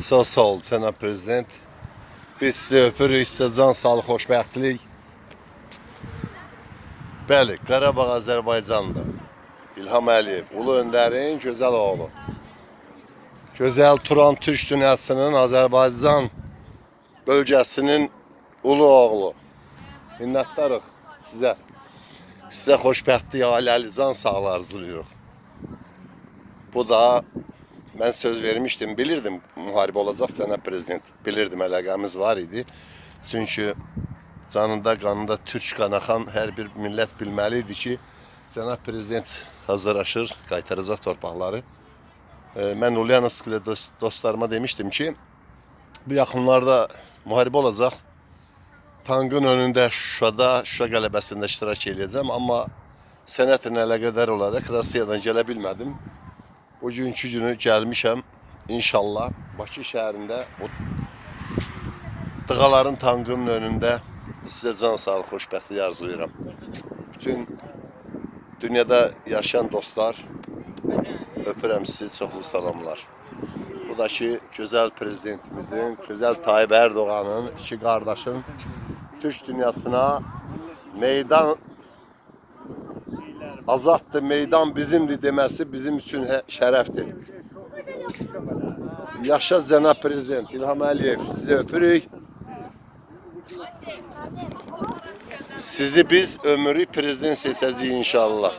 Sağ ol, cənab prezident. Biz sizi öpürük, sizə can sağlıq, xoşbəxtlik. Bəli, Qarabağ Azərbaycandır. İlham Əliyev, Ulu Öndərin gözəl oğlu. Gözəl Turan Türk dünyasının Azərbaycan bölgəsinin ulu oğlu. Minnətdarıq sizə. Sizə xoşbəxtlik, ailəli can sağlığı arzulayırıq. Bu da ben söz vermiştim, bilirdim müharibə olacaq cənab prezident. Bilirdim əlaqəmiz var idi. Çünki canında, qanında türk qan axan hər bir millət bilməli idi ki, cənab prezident hazırlaşır, qaytaracaq torpaqları. E, Mən Ulyanovsk'da dost- dostlarıma demiştim ki, bu yaxınlarda müharibə olacaq. Tankın önündə Şuşada, Şuşa qələbəsində iştirak edəcəm, amma sənətlə əlaqədar olaraq Rusiyadan gələ bilmədim. Bugünkü günü gəlmişəm. İnşallah Bakı şəhərində o dığaların tankının önündə sizə can sağlıq, xoşbəxtlik arzulayıram. Bütün dünyada yaşayan dostlar, öpürəm sizi, çoxlu salamlar. Bu da ki, gözəl prezidentimizin, gözəl Tayyip Erdoğan'ın, iki qardaşın Türk dünyasına meydan azaddır, meydan bizimdir deməsi bizim üçün hə- şərəfdir. Yaşa cənab prezident İlham Əliyev, sizi öpürük. Sizi biz ömürlük prezident seçəcəyik inşallah.